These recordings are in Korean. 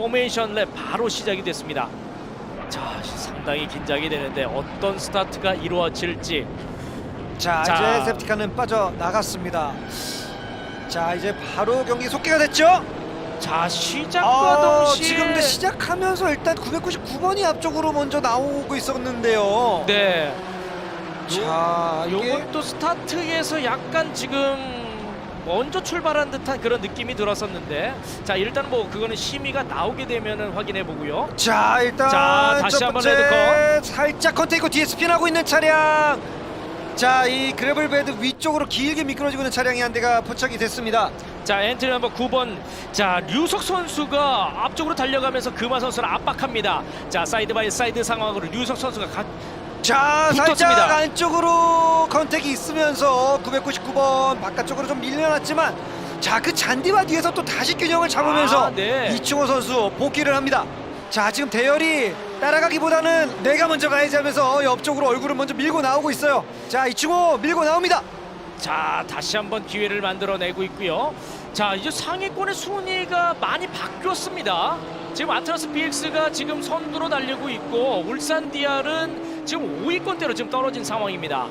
포메이션 랩 바로 시작이 됐습니다. 자, 상당히 긴장이 되는데 어떤 스타트가 이루어질지. 자, 자. 이제 세프티카는 빠져 나갔습니다. 자 이제 바로 경기 속개가 됐죠. 자, 시작과 아, 동시에 지금 근데 시작하면서 일단 999번이 앞쪽으로 먼저 나오고 있었는데요. 네. 자 이게 요것도 스타트에서 약간 지금 먼저 출발한 듯한 그런 느낌이 들었었는데 자 일단 뭐 그거는 심의가 나오게 되면은 확인해 보고요. 자 일단 자, 다시 첫 한번 번째 레드컷. 살짝 컨테이크 뒤에 스핀하고 있는 차량. 자 이 그래블 베드 위쪽으로 길게 미끄러지고 있는 차량이 한 대가 포착이 됐습니다. 자 엔트리 넘버 9번 자 류석 선수가 앞쪽으로 달려가면서 금화 선수를 압박합니다. 자 사이드 바이 사이드 상황으로 류석 선수가 가, 자 붙었습니다. 살짝 안쪽으로 컨택이 있으면서 999번 바깥쪽으로 좀 밀려났지만 자 그 잔디와 뒤에서 또 다시 균형을 잡으면서 아, 네. 이충호 선수 복귀를 합니다. 자 지금 대열이 따라가기보다는 내가 먼저 가야지 하면서 옆쪽으로 얼굴을 먼저 밀고 나오고 있어요. 자 이충호 밀고 나옵니다. 자 다시 한번 기회를 만들어내고 있고요. 자 이제 상위권의 순위가 많이 바뀌었습니다. 지금 아트라스 BX가 지금 선두로 달리고 있고 울산 디알은 지금 5위권대로 지금 떨어진 상황입니다.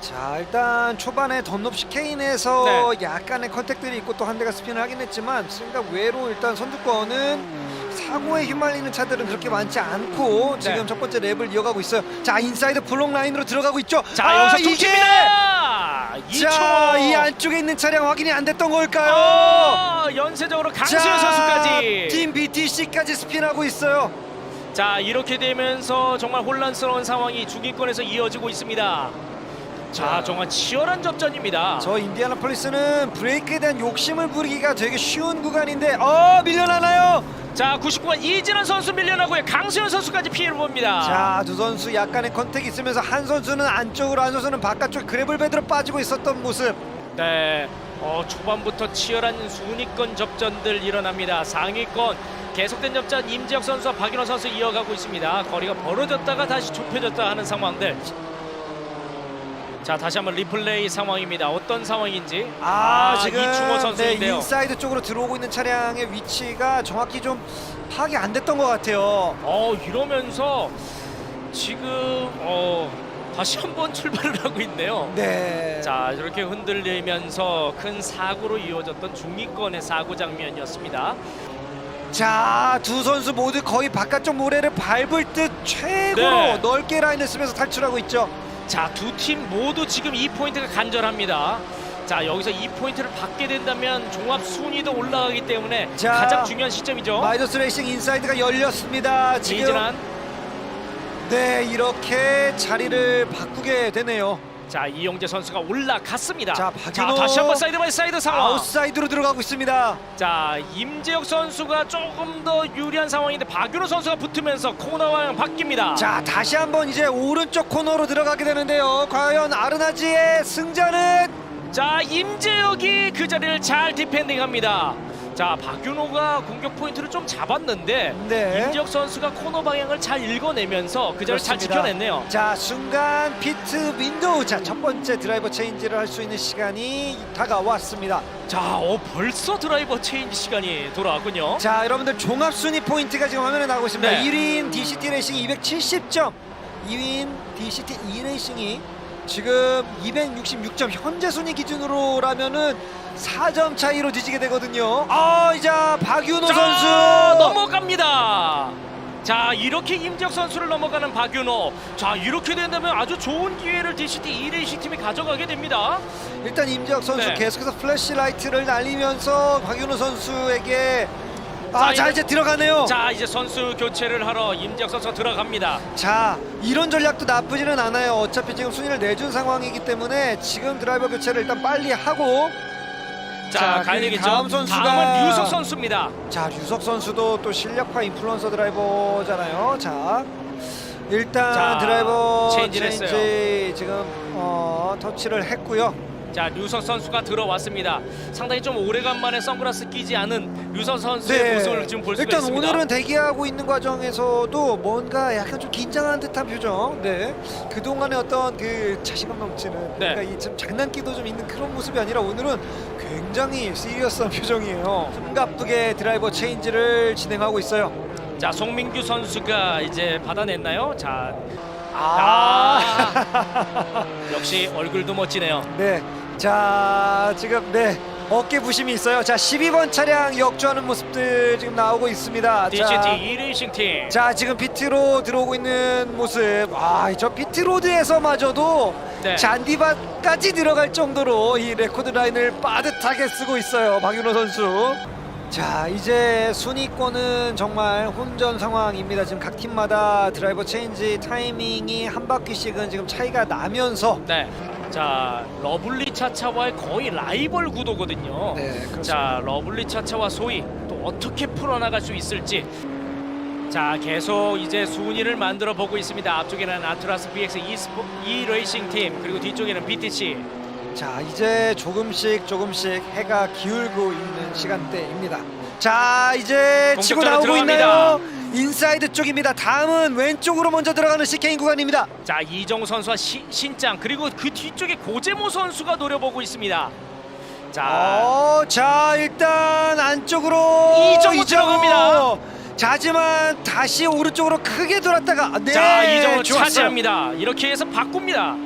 자 일단 초반에 던롭시 케인에서 네. 약간의 컨택들이 있고 또 한 대가 스핀을 하긴 했지만 생각 외로 일단 선두권은 사고에 휘말리는 차들은 그렇게 많지 않고 지금 네. 첫 번째 랩을 이어가고 있어요. 자 인사이드 블록 라인으로 들어가고 있죠. 자 아, 여기서. 자, 이 안쪽에 있는 차량 확인이 안 됐던 걸까요? 어, 연쇄적으로 강수현 선수까지. 팀 BTC까지 스핀하고 있어요. 자 이렇게 되면서 정말 혼란스러운 상황이 중위권에서 이어지고 있습니다. 자 정말 치열한 접전입니다. 저 인디아나폴리스는 브레이크에 대한 욕심을 부리기가 되게 쉬운 구간인데 어 밀려나나요? 자 99번 이진환 선수 밀려나고요. 강수현 선수까지 피해를 봅니다. 자 두 선수 약간의 컨택이 있으면서 한 선수는 안쪽으로 한 선수는 바깥쪽 그래블 베드로 빠지고 있었던 모습 네. 어, 초반부터 치열한 순위권 접전들 일어납니다. 상위권 계속된 접전 임지혁 선수와 박인호 선수 이어가고 있습니다. 거리가 벌어졌다가 다시 좁혀졌다 하는 상황들. 자 다시 한번 리플레이 상황입니다. 어떤 상황인지. 아, 지금 이충호 네, 선수인데요. 인사이드 쪽으로 들어오고 있는 차량의 위치가 정확히 좀 파악이 안 됐던 것 같아요 어 이러면서 지금 어 다시 한 번 출발을 하고 있네요. 네. 자 이렇게 흔들리면서 큰 사고로 이어졌던 중위권의 사고 장면이었습니다. 자, 두 선수 모두 거의 바깥쪽 모래를 밟을 듯 최고로 네. 넓게 라인을 쓰면서 탈출하고 있죠. 자 두 팀 모두 지금 이 포인트가 간절합니다. 자 여기서 이 포인트를 받게 된다면 종합 순위도 올라가기 때문에 자, 가장 중요한 시점이죠. 마이너스 레이싱 인사이드가 열렸습니다. 지금 이진환 네, 이렇게 자리를 바꾸게 되네요. 자 이용재 선수가 올라갔습니다. 자, 박윤호. 다시 한번 사이드 바이 사이드 상황. 아웃사이드로 들어가고 있습니다. 자 임재혁 선수가 조금 더 유리한 상황인데 박윤호 선수가 붙으면서 코너 방향 바뀝니다. 자, 다시 한번 이제 오른쪽 코너로 들어가게 되는데요. 과연 아르나지의 승자는 자 임재혁이 그 자리를 잘 디펜딩합니다. 자 박윤호가 공격 포인트를 좀 잡았는데 네. 임재혁 선수가 코너 방향을 잘 읽어내면서 그 자리를 잘 그렇습니다. 지켜냈네요. 자, 순간 피트 윈도우. 자, 첫 번째 드라이버 체인지를 할 수 있는 시간이 다가왔습니다. 자 어, 벌써 드라이버 체인지 시간이 돌아왔군요. 자, 여러분들 종합 순위 포인트가 지금 화면에 나오고 있습니다. 네. 1위인 DCT 레이싱 270점, 2위인 DCT E 레이싱이 지금 266점 현재 순위 기준으로라면은 4점 차이로 뒤지게 되거든요. 아, 이제 박윤호 자, 선수 넘어갑니다. 자 이렇게 임재혁 선수를 넘어가는 박윤호. 자 이렇게 된다면 아주 좋은 기회를 DCT 2레이싱 팀이 가져가게 됩니다. 일단 임지혁 선수 네. 계속해서 플래시 라이트를 날리면서 박윤호 선수에게 아, 자, 이제 들어가네요. 자 이제 선수 교체를 하러 임재혁 선수가 들어갑니다. 자 이런 전략도 나쁘지는 않아요 어차피 지금 순위를 내준 상황이기 때문에 지금 드라이버 교체를 일단 빨리 하고 자, 자, 가야 그 되겠죠. 다음 선수가- 다음은 류석 선수입니다. 자 류석 선수도 또 실력파 인플루언서 드라이버잖아요 자 일단 자, 드라이버 체인지 지금 어, 터치를 했고요 자 류석 선수가 들어왔습니다. 상당히 좀 오래간만에 선글라스 끼지 않은 류석 선수의 모습을 지금 볼 수가 일단 있습니다. 오늘은 대기하고 있는 과정에서도 뭔가 약간 좀 긴장한 듯한 표정. 네. 그동안의 어떤 그 자신감 넘치는 네. 그러니까 이좀 장난기도 좀 있는 그런 모습이 아니라 오늘은 굉장히 시리어스한 표정이에요. 숨가쁘게 드라이버 체인지를 진행하고 있어요. 자 송민규 선수가 이제 받아냈나요? 자 아. 아, 역시 얼굴도 멋지네요. 네. 자, 지금 네. 어깨 부심이 있어요. 자, 12번 차량 역주하는 모습들 지금 나오고 있습니다. 자, 2레이싱 팀. 자, 지금 피트로 들어오고 있는 모습. 아, 저 피트로드에서마저도 네. 잔디밭까지 들어갈 정도로 이 레코드 라인을 빠듯하게 쓰고 있어요. 박윤호 선수. 자, 이제 순위권은 정말 혼전 상황입니다. 지금 각 팀마다 드라이버 체인지 타이밍이 한 바퀴씩은 지금 차이가 나면서 네. 자 러블리 차차와의 거의 라이벌 구도거든요. 네, 그렇습니다. 자 러블리 차차와 소희 또 어떻게 풀어나갈 수 있을지. 자 계속 이제 순위를 만들어 보고 있습니다. 앞쪽에는 아트라스 BX E 스포 E 레이싱 팀 그리고 뒤쪽에는 BTC. 자 이제 조금씩 조금씩 해가 기울고 있는 시간대입니다. 자 이제 치고 나오고 들어갑니다. 있나요? 인사이드 쪽입니다. 다음은 왼쪽으로 먼저 들어가는 CK인 구간입니다. 자 이정우 선수와 시, 신장 그리고 그 뒤쪽에 고재모 선수가 노려보고 있습니다. 자 어, 자 일단 안쪽으로 이정우 들어갑니다. 자, 하지만 다시 오른쪽으로 크게 돌았다가 네, 자 이정우 좋았어요. 차지합니다. 이렇게 해서 바꿉니다.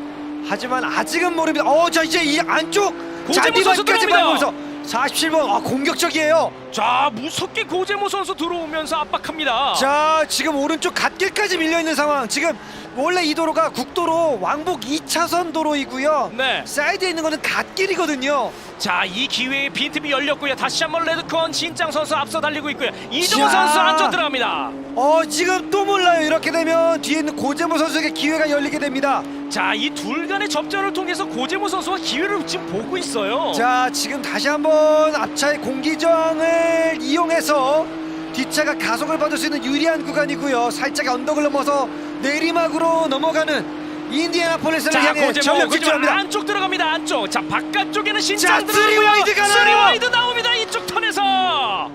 하지만 아직은 모릅니다. 어, 자 이제 이 안쪽 고재모 선수 들어옵니다. 밟으면서 47번 아 공격적이에요. 자 무섭게 고재모 선수 들어오면서 압박합니다. 자 지금 오른쪽 갓길까지 밀려 있는 상황. 지금 원래 이 도로가 국도로 왕복 2차선 도로이고요. 네. 사이드에 있는 거는 갓길이거든요. 자, 이 기회에 빈틈이 열렸고요. 다시 한번 레드컨 신장 선수 앞서 달리고 있고요. 이정우 자. 선수 안쪽 들어갑니다. 어 지금 또 몰라요. 이렇게 되면 뒤에 있는 고재모 선수에게 기회가 열리게 됩니다. 자, 이 둘 간의 접전을 통해서 고재모 선수가 기회를 지금 보고 있어요. 자 지금 다시 한번 앞차의 공기저항을 이용해서 뒷차가 가속을 받을 수 있는 유리한 구간이고요. 살짝 언덕을 넘어서 내리막으로 넘어가는 인디애나폴리스를 자, 향해 고재모, 전력 고재모 집중합니다. 안쪽 들어갑니다. 안쪽. 자, 바깥쪽에는 신장 자, 들어가고요. 쓰리와이드가 나와요. 쓰리와이드 나옵니다. 이쪽 턴에서.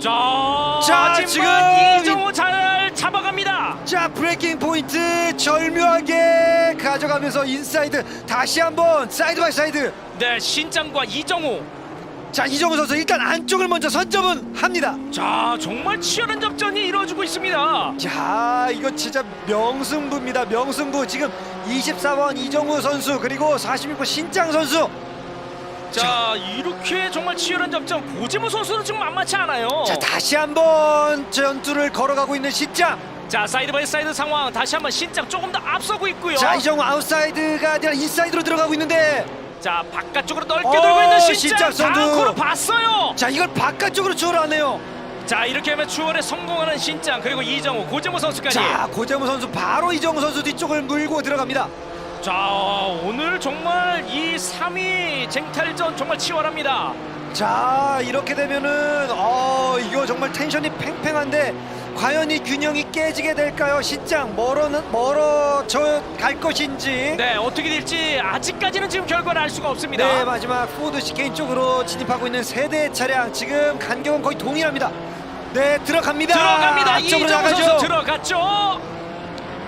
자, 자, 하지만 지금 잡아갑니다. 자 브레이킹 포인트 절묘하게 가져가면서 인사이드 다시 한번 사이드 바이 사이드 네, 신장과 이정우. 자 이정우 선수 일단 안쪽을 먼저 선점은 합니다 자, 정말 치열한 접전이 이루어지고 있습니다. 자 이거 진짜 명승부입니다 명승부 지금 24번 이정우 선수 그리고 46번 신장 선수 자 이렇게 정말 치열한 접전 고지무 선수는 지금 만만치 않아요. 자 다시 한번 전투를 걸어가고 있는 신장 자 사이드 바이 사이드 상황 다시 한번 신장 조금 더 앞서고 있고요. 자 이정우 아웃사이드가 아니라 인사이드로 들어가고 있는데 자 바깥쪽으로 넓게 어, 돌고 있는 신장 신장 선수. 다음으로 봤어요. 자 이걸 바깥쪽으로 추월하네요 자 이렇게 하면 추월에 성공하는 신장 그리고 이정우 고지무 선수까지. 자 고재무 선수 바로 이정우 선수 뒤쪽을 물고 들어갑니다 자 오늘 정말 이 3위 쟁탈전 정말 치열합니다. 자 이렇게 되면은 어 이거 정말 텐션이 팽팽한데 과연 이 균형이 깨지게 될까요? 신장 멀어는 멀어져 갈 것인지. 네 어떻게 될지 아직까지는 지금 결과를 알 수가 없습니다. 네, 마지막 포드 시케인 쪽으로 진입하고 있는 세대 차량 지금 간격은 거의 동일합니다. 네 들어갑니다. 들어갑니다. 이정우. 선수 들어갔죠.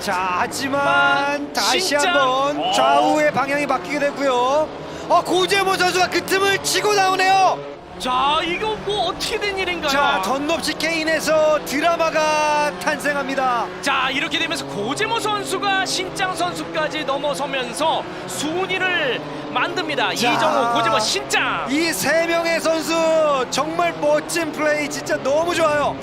자 하지만 다시 신장. 한번 어. 좌우의 방향이 바뀌게 되고요. 어 고재모 선수가 그 틈을 치고 나오네요. 자 이거 뭐 어떻게 된 일인가요? 자 던롭 시케인에서 드라마가 탄생합니다. 자 이렇게 되면서 고재모 선수가 신장 선수까지 넘어서면서 순위를 만듭니다. 자. 이정우, 고재모, 신장. 이 세 명의 선수 정말 멋진 플레이 진짜 너무 좋아요.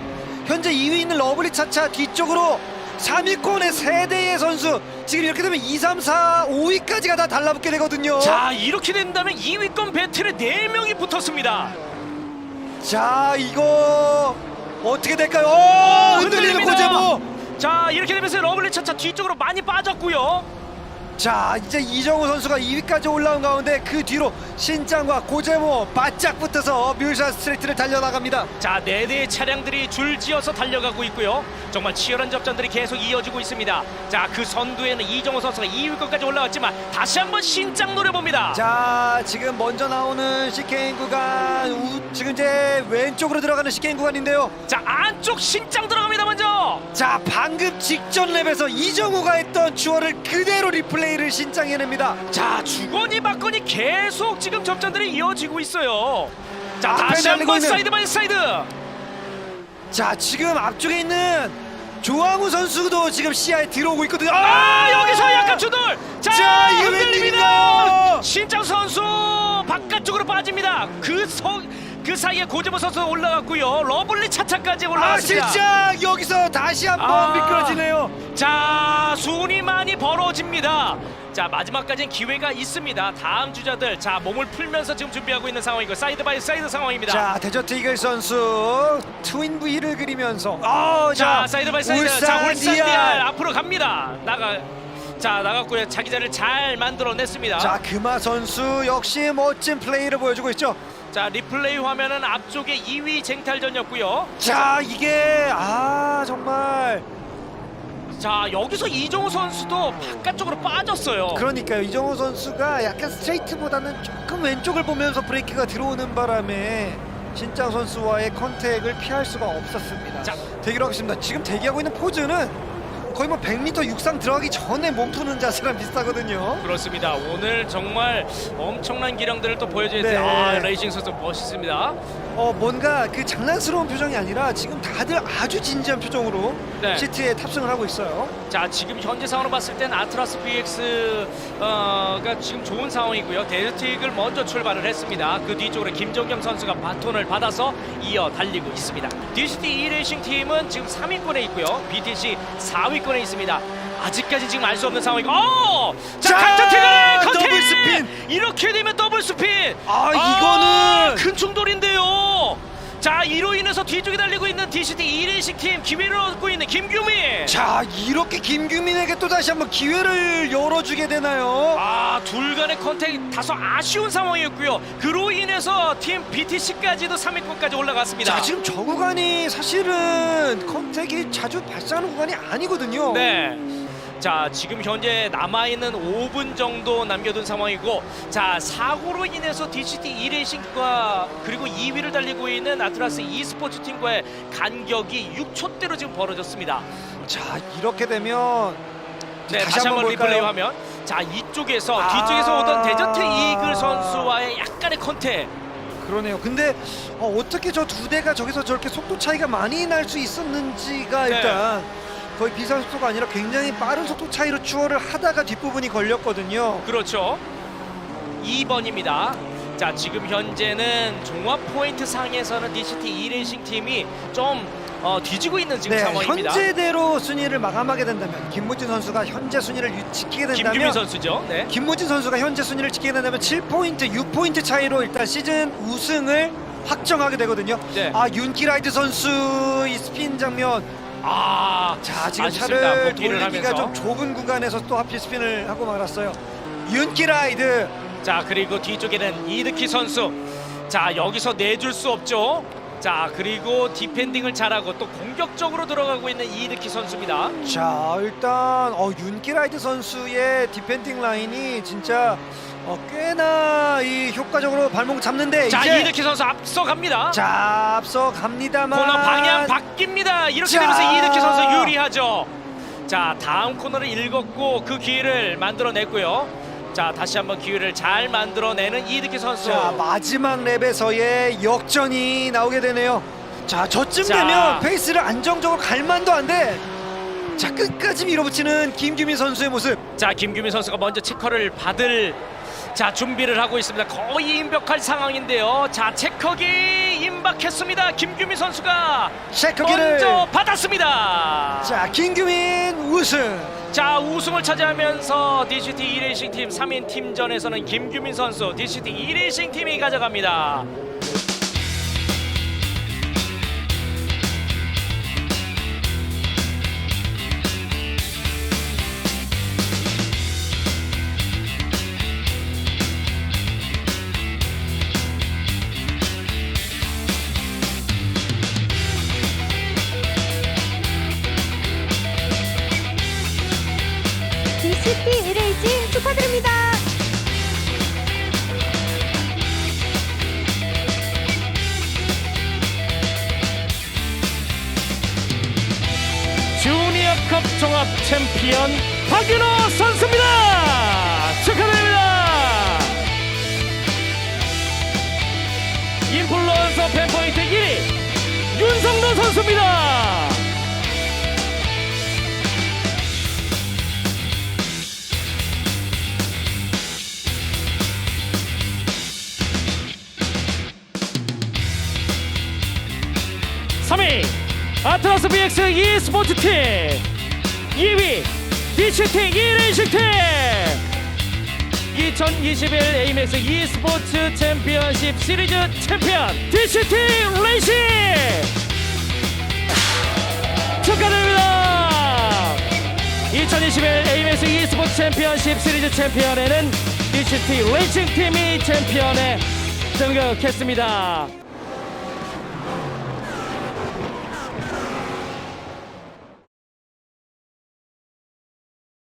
현재 2위 있는 러블리 차차 뒤쪽으로 3위권의 세대의 선수 지금 이렇게 되면 2, 3, 4, 5위까지가 다 달라붙게 되거든요. 자 이렇게 된다면 2위권 배틀에 4명이 붙었습니다. 자, 이거 어떻게 될까요? 어, 흔들리는 흔들립니다. 고재모. 자 이렇게 되면서 러블리 차차 뒤쪽으로 많이 빠졌고요. 자 이제 이정우 선수가 2위까지 올라온 가운데 그 뒤로 신짱과 고재모 바짝 붙어서 뮤샷 스트레이트를 달려나갑니다. 자, 네 대의 차량들이 줄지어서 달려가고 있고요. 정말 치열한 접전들이 계속 이어지고 있습니다. 자, 그 선두에는 이정호 선수가 2위권까지 올라왔지만 다시 한번 신장 노려봅니다. 자 지금 먼저 나오는 CK인 구간 우, 지금 이제 왼쪽으로 들어가는 CK인 구간인데요. 자, 안쪽 신장 들어갑니다, 먼저. 자 방금 직전 랩에서 이정우가 했던 추월을 그대로 리 플레이를 신짱해냅니다. 자, 주거니 받거니 계속 지금 접전들이 이어지고 있어요. 자, 앞에 다시 한번 있는- 사이드 바이 사이드. 자 지금 앞쪽에 있는 조항우 선수도 지금 시야에 들어오고 있거든요. 아, 여기서 약간 주돌. 자, 자, 이거 흔들립니다. 웬일인가요? 신장 선수 바깥쪽으로 빠집니다. 그 서, 그 사이에 고재모 선수 올라갔고요. 러블리 차차까지 아 올라갔습니다. 진짜 여기서 다시 한번 아. 미끄러지네요. 자, 많이 벌어집니다. 자, 마지막까지는 기회가 있습니다. 다음 주자들, 자 몸을 풀면서 지금 준비하고 있는 상황이고 사이드 바이 사이드 상황입니다. 자 데저트 이글 선수 트윈 V를 그리면서 어, 자, 사이드 바이 사이드. 울산 자, 울산 DR. DR 앞으로 갑니다. 나가. 자, 나갔고요. 자기 자리를 잘 만들어냈습니다. 자 금화 선수 역시 멋진 플레이를 보여주고 있죠. 자 리플레이 화면은 앞쪽에 2위 쟁탈전이었고요. 자 이게 아 정말 자 여기서 이종우 선수도 바깥쪽으로 빠졌어요. 그러니까요 이정호 선수가 약간 스트레이트보다는 조금 왼쪽을 보면서 브레이크가 들어오는 바람에 신장 선수와의 컨택을 피할 수가 없었습니다. 자. 대기로 하겠습니다. 지금 대기하고 있는 포즈는 거의 뭐 100m 육상 들어가기 전에 몸 푸는 자세랑 비슷하거든요. 그렇습니다. 오늘 정말 엄청난 기량들을 또 보여줘야 네. 아, 레이싱 선수 멋있습니다. 어 뭔가 그 장난스러운 표정이 아니라 지금 다들 아주 진지한 표정으로 네. 시트에 탑승을 하고 있어요. 자 지금 현재 상황으로 봤을 땐 아트라스 BX가 지금 좋은 상황이고요. 데르틱을 먼저 출발을 했습니다. 그 뒤쪽으로 김정경 선수가 바톤을 받아서 이어 달리고 있습니다. DCT E-레이싱 팀은 지금 3위권에 있고요. BTC 4위권에 있습니다. 아직까지 지금 알 수 없는 상황이고 어! 자, 자, 강타택을 컨택! 더블 스핀! 이렇게 되면 더블 스핀! 아, 이거는- 큰 충돌인데요. 자 이로 인해서 뒤쪽에 달리고 있는 DCT E-레이싱 팀 기회를 얻고 있는 김규민 자 이렇게 김규민에게 또 다시 한번 기회를 열어주게 되나요? 아, 둘 간의 컨택이 다소 아쉬운 상황이었고요. 그로 인해서 팀 BTC까지도 3위권까지 올라갔습니다. 자 지금 저 구간이 사실은 컨택이 자주 발생하는 구간이 아니거든요. 네. 자, 지금 현재 남아있는 5분 정도 남겨둔 상황이고, 자, 사고로 인해서 DCT E-레이싱과 그리고 2위를 달리고 있는 아트라스 e스포츠 팀과의 간격이 6초대로 지금 벌어졌습니다. 자 이렇게 되면 네, 다시 다시, 한번 한번 리플레이? 화면. 자, 이쪽에서 아. 뒤쪽에서 오던 데저트 이글 선수와의 약간의 컨택. 그러네요. 근데 어, 어떻게 저 두 대가 저기서 저렇게 속도 차이가 많이 날 수 있었는지가 네. 일단 거의 비상 속도가 아니라 굉장히 빠른 속도 차이로 추월을 하다가 뒷부분이 걸렸거든요. 그렇죠. 2번입니다. 자, 지금 현재는 종합 포인트 상에서는 DCT E-레이싱 팀이 좀 어, 뒤지고 있는 지금 네, 상황입니다. 현재대로 순위를 마감하게 된다면 김무진 선수가 현재 순위를 유- 지키게 된다면 김규민 선수죠. 네. 김무진 선수가 현재 순위를 지키게 된다면 7포인트, 6포인트 차이로 일단 시즌 우승을 확정하게 되거든요. 네. 아 윤기라이드 선수 이 스핀 장면 아, 자 지금 아쉽습니다. 차를 복귀를 돌리기가 하면서. 좀 좁은 구간에서 또 하필 스핀을 하고 말았어요. 윤기 라이드 자, 그리고 뒤쪽에는 이드키 선수. 자, 여기서 내줄 수 없죠. 자, 그리고 디펜딩을 잘하고 또 공격적으로 들어가고 있는 이드키 선수입니다. 자 일단 어, 윤기라이드 선수의 디펜딩 라인이 진짜 어, 꽤나 이 효과적으로 발목 잡는데 자, 이제 이드키 선수 앞서갑니다. 자 앞서 갑니다만 코너 방향 바뀝니다. 이렇게 자. 되면서 이드키 선수 유리하죠. 자, 다음 코너를 읽었고 그 기회를 만들어냈고요. 자, 다시 한번 기회를 잘 만들어내는 이드키 선수. 자 마지막 랩에서의 역전이 나오게 되네요. 자 저쯤 자. 되면 페이스를 안정적으로 갈 만도 한데 자 끝까지 밀어붙이는 김규민 선수의 모습. 자, 김규민 선수가 먼저 체커를 받을 자 준비를 하고 있습니다. 거의 임박할 상황인데요. 자, 체커기 임박했습니다. 김규민 선수가 셰커기를 먼저 받았습니다. 자 김규민 우승. 자 우승을 차지하면서 DCT E-레이싱 팀 3인 팀전에서는 김규민 선수 DCT E-레이싱 팀이 가져갑니다. 종합 챔피언 박윤호 선수입니다. 축하드립니다. 인플루언서 팬포인트 1위 윤성도 선수입니다. 아트라스 BX e스포츠 팀 2위 디치팀 1인식 팀2021 AMX e스포츠 챔피언십 시리즈 챔피언 디치팀 레이싱! 축하드립니다! 2021 AMX e스포츠 챔피언십 시리즈 챔피언에는 디치티 레이싱 팀이 챔피언에 등극했습니다